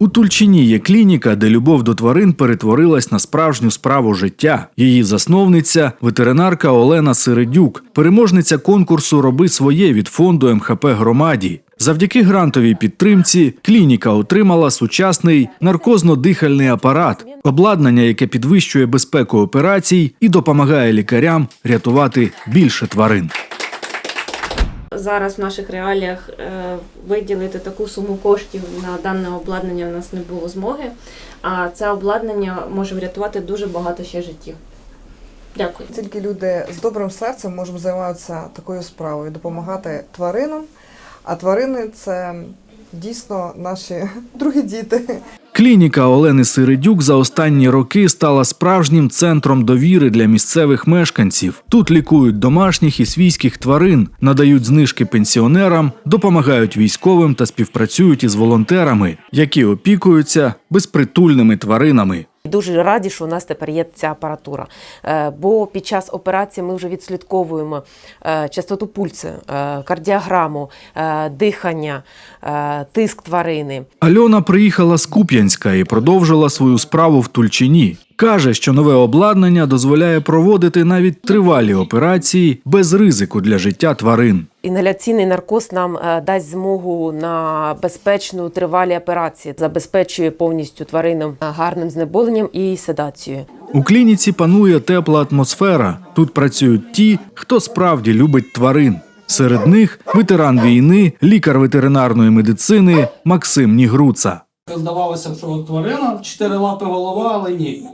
У Тульчині є клініка, де любов до тварин перетворилась на справжню справу життя. Її засновниця ветеринарка Олена Середюк, переможниця конкурсу Роби своє від фонду МХП громаді. Завдяки грантовій підтримці клініка отримала сучасний наркозно-дихальний апарат, обладнання, яке підвищує безпеку операцій і допомагає лікарям рятувати більше тварин. Зараз в наших реаліях е, виділити таку суму коштів на дане обладнання в нас не було змоги. А це обладнання може врятувати дуже багато ще життів. Дякую. Тільки люди з добрим серцем можуть займатися такою справою, допомагати тваринам. А тварини це дійсно наші другі діти. Клініка Олени Сиредюк за останні роки стала справжнім центром довіри для місцевих мешканців. Тут лікують домашніх і свійських тварин, надають знижки пенсіонерам, допомагають військовим та співпрацюють із волонтерами, які опікуються безпритульними тваринами. Дуже раді, що у нас тепер є ця апаратура. Е, Бо під час операції ми вже відслідковуємо е, частоту пульсу, е, кардіограму, дихання, тиск тварини. Альона приїхала з Куп'янська і продовжила свою справу в Тульчині. Каже, що нове обладнання дозволяє проводити навіть тривалі операції без ризику для життя тварин. Інгаляційний наркоз нам е, дасть змогу на безпечну тривалі операції, забезпечує повністю тваринам гарним знеболенням і седацією. У клініці панує тепла атмосфера. Тут працюють ті, хто справді любить тварин. Серед них ветеран війни, лікар ветеринарної медицини Максим Нігруца. Здавалося б, що тварина чотири лапи голова, але ні.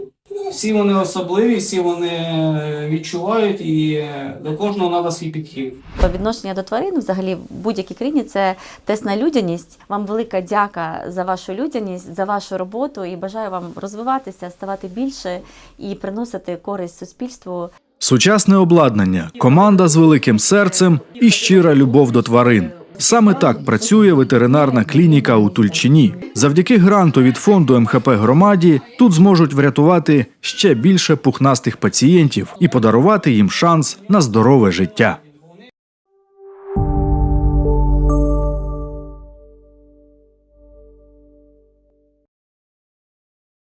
Всі вони особливі, всі вони відчувають, і до кожного треба свій підхід. Відношення до тварин, взагалі, в будь-якій країні це тест на людяність. Вам велика дяка за вашу людяність, за вашу роботу і бажаю вам розвиватися, ставати більше і приносити користь суспільству. Сучасне обладнання, команда з великим серцем і щира любов до тварин. Саме так працює ветеринарна клініка у Тульчині. Завдяки гранту від фонду МХП громаді тут зможуть врятувати ще більше пухнастих пацієнтів і подарувати їм шанс на здорове життя.